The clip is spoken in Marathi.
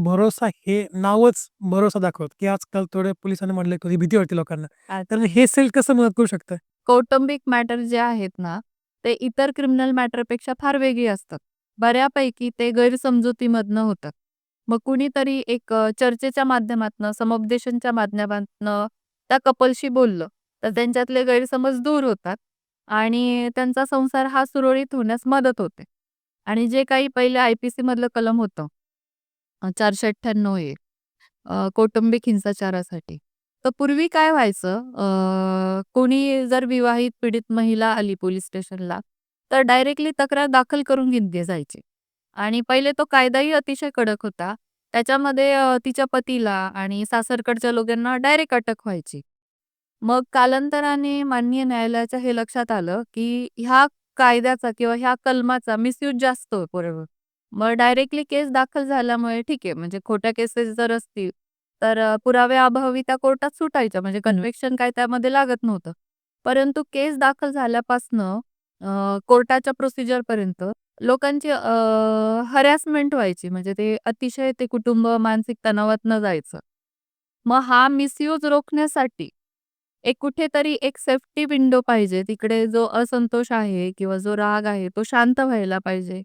भरोसा हे नावच भरोसा दाखवतं, की आजकाल थोड्या पोलिसांनी म्हटलं कधी भीती वाटते लोकांना. तर हे सेल कसं मदत करू शकतं? कौटुंबिक मॅटर जे आहेत ना, ते इतर क्रिमिनल मॅटरपेक्षा फार वेगळी असतात. बऱ्यापैकी ते गैरसमजुतीमधनं होतात. मग कुणीतरी एक चर्चेच्या माध्यमातनं, समुपदेशनच्या माध्यमातनं त्या कपलशी बोललं, तर त्यांच्यातले गैरसमज दूर होतात आणि त्यांचा संसार हा सुरळीत होण्यास मदत होते. आणि जे काही पहिले आय-पी-सी मधलं कलम होतं अ, 498 ए अ, कौटुंबिक हिंसाचारासाठी. तर पूर्वी काय व्हायचं अ, कोणी जर विवाहित पीडित महिला आली पोलीस स्टेशनला, तर डायरेक्टली तक्रार दाखल करून घेतली जायची. आणि पहिले तो कायदाही अतिशय कडक होता. त्याच्यामध्ये अ, तिच्या पतीला आणि सासरकडच्या लोकांना डायरेक्ट अटक व्हायची. मग कालांतराने माननीय न्यायालयाच्या हे लक्षात आलं, की ह्या कायद्याचा किंवा ह्या कलमाचा मिसयूज जास्त बरोबर. मग डायरेक्टली केस दाखल झाल्यामुळे ठीक आहे, म्हणजे खोट्या केसेस जर असतील, तर अ, पुराव्याअभावी त्या कोर्टात सुटायच्या. म्हणजे कन्व्हिक्शन काय त्यामध्ये लागत नव्हतं. परंतु केस दाखल झाल्यापासनं अ, कोर्टाच्या प्रोसिजरपर्यंत लोकांची अ, हॅरॅसमेंट व्हायची. म्हणजे ते अतिशय ते कुटुंब मानसिक तणावात जायचं. मग हा मिसयूज रोखण्यासाठी एक कुठेतरी एक सेफ्टी विंडो पाहिजे. तिकडे जो असंतोष आहे किंवा जो राग आहे तो शांत व्हायला पाहिजे.